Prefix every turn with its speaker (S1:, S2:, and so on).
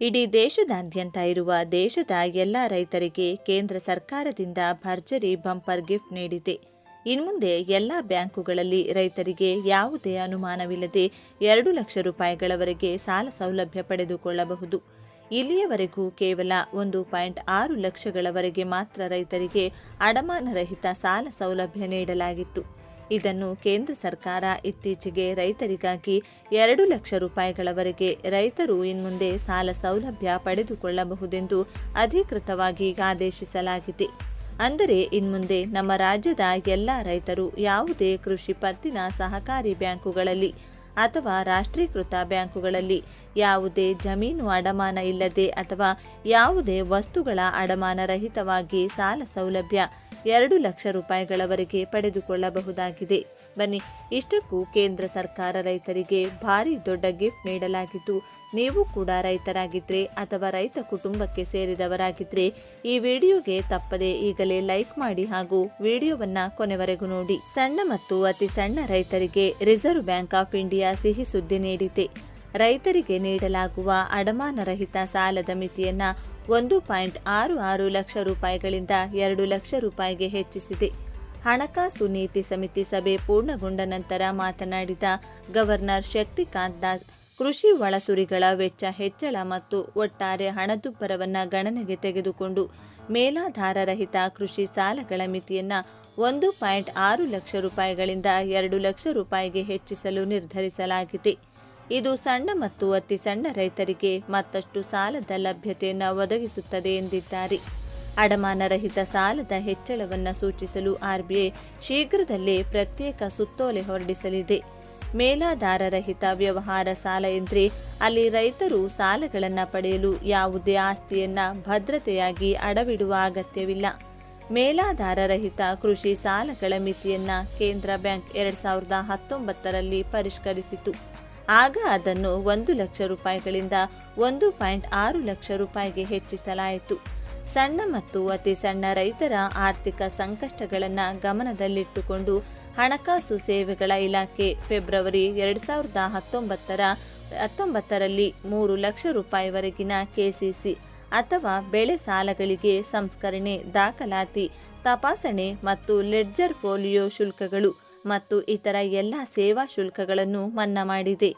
S1: ಇಡೀ ದೇಶದಾದ್ಯಂತ ಇರುವ ದೇಶದ ಎಲ್ಲ ರೈತರಿಗೆ ಕೇಂದ್ರ ಸರ್ಕಾರದಿಂದ ಭರ್ಜರಿ ಬಂಪರ್ ಗಿಫ್ಟ್ ನೀಡಿದೆ. ಇನ್ಮುಂದೆ ಎಲ್ಲ ಬ್ಯಾಂಕುಗಳಲ್ಲಿ ರೈತರಿಗೆ ಯಾವುದೇ ಅನುಮಾನವಿಲ್ಲದೆ ಎರಡು ಲಕ್ಷ ರೂಪಾಯಿಗಳವರೆಗೆ ಸಾಲ ಸೌಲಭ್ಯ ಪಡೆದುಕೊಳ್ಳಬಹುದು. ಇಲ್ಲಿಯವರೆಗೂ ಕೇವಲ ಒಂದು ಪಾಯಿಂಟ್ ಆರು ಲಕ್ಷಗಳವರೆಗೆ ಮಾತ್ರ ರೈತರಿಗೆ ಅಡಮಾನರಹಿತ ಸಾಲ ಸೌಲಭ್ಯ ನೀಡಲಾಗಿತ್ತು. ಇದನ್ನು ಕೇಂದ್ರ ಸರ್ಕಾರ ಇತ್ತೀಚೆಗೆ ರೈತರಿಗಾಗಿ ಎರಡು ಲಕ್ಷ ರೂಪಾಯಿಗಳವರೆಗೆ ರೈತರು ಇನ್ಮುಂದೆ ಸಾಲ ಸೌಲಭ್ಯ ಪಡೆದುಕೊಳ್ಳಬಹುದೆಂದು ಅಧಿಕೃತವಾಗಿ ಆದೇಶಿಸಲಾಗಿದೆ. ಅಂದರೆ ಇನ್ಮುಂದೆ ನಮ್ಮ ರಾಜ್ಯದ ಎಲ್ಲ ರೈತರು ಯಾವುದೇ ಕೃಷಿ ಪತ್ತಿನ ಸಹಕಾರಿ ಬ್ಯಾಂಕುಗಳಲ್ಲಿ ಅಥವಾ ರಾಷ್ಟ್ರೀಕೃತ ಬ್ಯಾಂಕುಗಳಲ್ಲಿ ಯಾವುದೇ ಜಮೀನು ಅಡಮಾನ ಇಲ್ಲದೆ ಅಥವಾ ಯಾವುದೇ ವಸ್ತುಗಳ ಅಡಮಾನ ರಹಿತವಾಗಿ ಸಾಲ ಸೌಲಭ್ಯ ಎರಡು ಲಕ್ಷ ರೂಪಾಯಿಗಳವರೆಗೆ ಪಡೆದುಕೊಳ್ಳಬಹುದಾಗಿದೆ. ಬನ್ನಿ, ಇಷ್ಟಕ್ಕೂ ಕೇಂದ್ರ ಸರ್ಕಾರ ರೈತರಿಗೆ ಭಾರಿ ದೊಡ್ಡ ಗಿಫ್ಟ್ ನೀಡಲಾಗಿದ್ದು, ನೀವು ಕೂಡ ರೈತರಾಗಿದ್ದರೆ ಅಥವಾ ರೈತ ಕುಟುಂಬಕ್ಕೆ ಸೇರಿದವರಾಗಿದ್ದರೆ ಈ ವಿಡಿಯೋಗೆ ತಪ್ಪದೆ ಈಗಲೇ ಲೈಕ್ ಮಾಡಿ ಹಾಗೂ ವಿಡಿಯೋವನ್ನ ಕೊನೆವರೆಗೂ ನೋಡಿ. ಸಣ್ಣ ಮತ್ತು ಅತಿ ಸಣ್ಣ ರೈತರಿಗೆ ರಿಸರ್ವ್ ಬ್ಯಾಂಕ್ ಆಫ್ ಇಂಡಿಯಾ ಸಿಹಿ ಸುದ್ದಿ ನೀಡಿದೆ. ರೈತರಿಗೆ ನೀಡಲಾಗುವ ಅಡಮಾನರಹಿತ ಸಾಲದ ಮಿತಿಯನ್ನ ಒಂದು ಪಾಯಿಂಟ್ ಆರು ಆರು ಲಕ್ಷ ರೂಪಾಯಿಗಳಿಂದ ಎರಡು ಲಕ್ಷ ರೂಪಾಯಿಗೆ ಹೆಚ್ಚಿಸಿದೆ. ಹಣಕಾಸು ನೀತಿ ಸಮಿತಿ ಸಭೆ ಪೂರ್ಣಗೊಂಡ ನಂತರ ಮಾತನಾಡಿದ ಗವರ್ನರ್ ಶಕ್ತಿಕಾಂತ್ ದಾಸ್, ಕೃಷಿ ಒಳಸುರಿಗಳ ವೆಚ್ಚ ಹೆಚ್ಚಳ ಮತ್ತು ಒಟ್ಟಾರೆ ಹಣದುಬ್ಬರವನ್ನು ಗಣನೆಗೆ ತೆಗೆದುಕೊಂಡು ಮೇಲಾಧಾರರಹಿತ ಕೃಷಿ ಸಾಲಗಳ ಮಿತಿಯನ್ನು ಒಂದು ಪಾಯಿಂಟ್ ಆರು ಲಕ್ಷ ರೂಪಾಯಿಗಳಿಂದ ಎರಡು ಲಕ್ಷ ರೂಪಾಯಿಗೆ ಹೆಚ್ಚಿಸಲು ನಿರ್ಧರಿಸಲಾಗಿದೆ. ಇದು ಸಣ್ಣ ಮತ್ತು ಅತಿ ಸಣ್ಣ ರೈತರಿಗೆ ಮತ್ತಷ್ಟು ಸಾಲದ ಲಭ್ಯತೆಯನ್ನು ಒದಗಿಸುತ್ತದೆ ಎಂದಿದ್ದಾರೆ. ಅಡಮಾನರಹಿತ ಸಾಲದ ಹೆಚ್ಚಳವನ್ನು ಸೂಚಿಸಲು ಆರ್ಬಿಐ ಶೀಘ್ರದಲ್ಲೇ ಪ್ರತ್ಯೇಕ ಸುತ್ತೋಲೆ ಹೊರಡಿಸಲಿದೆ. ಮೇಲಾಧಾರರಹಿತ ವ್ಯವಹಾರ ಸಾಲ ಎಂದರೆ ಅಲ್ಲಿ ರೈತರು ಸಾಲಗಳನ್ನು ಪಡೆಯಲು ಯಾವುದೇ ಆಸ್ತಿಯನ್ನ ಭದ್ರತೆಯಾಗಿ ಅಡವಿಡುವ ಅಗತ್ಯವಿಲ್ಲ. ಮೇಲಾಧಾರರಹಿತ ಕೃಷಿ ಸಾಲಗಳ ಮಿತಿಯನ್ನು ಕೇಂದ್ರ ಬ್ಯಾಂಕ್ ಎರಡ್ ಸಾವಿರದ ಹತ್ತೊಂಬತ್ತರಲ್ಲಿ ಪರಿಷ್ಕರಿಸಿತು. ಆಗ ಅದನ್ನು ಒಂದು ಲಕ್ಷ ರೂಪಾಯಿಗಳಿಂದ ಒಂದು ಪಾಯಿಂಟ್ ಆರು ಲಕ್ಷ ರೂಪಾಯಿಗೆ ಹೆಚ್ಚಿಸಲಾಯಿತು. ಸಣ್ಣ ಮತ್ತು ಅತಿ ಸಣ್ಣ ರೈತರ ಆರ್ಥಿಕ ಸಂಕಷ್ಟಗಳನ್ನು ಗಮನದಲ್ಲಿಟ್ಟುಕೊಂಡು ಹಣಕಾಸು ಸೇವೆಗಳ ಇಲಾಖೆ ಫೆಬ್ರವರಿ ಎರಡು ಸಾವಿರದ ಹತ್ತೊಂಬತ್ತರ, ಹತ್ತೊಂಬತ್ತರಲ್ಲಿ ಮೂರು ಲಕ್ಷ ರೂಪಾಯಿವರೆಗಿನ ಕೆಸಿಸಿ ಅಥವಾ ಬೆಳೆ ಸಾಲಗಳಿಗೆ ಸಂಸ್ಕರಣೆ ದಾಖಲಾತಿ, ತಪಾಸಣೆ ಮತ್ತು ಲೆಡ್ಜರ್ ಪೋಲಿಯೋ ಶುಲ್ಕಗಳು ಮತ್ತು ಇತರ ಎಲ್ಲ ಸೇವಾ ಶುಲ್ಕಗಳನ್ನು ಮನ್ನಾ ಮಾಡಿದೆ.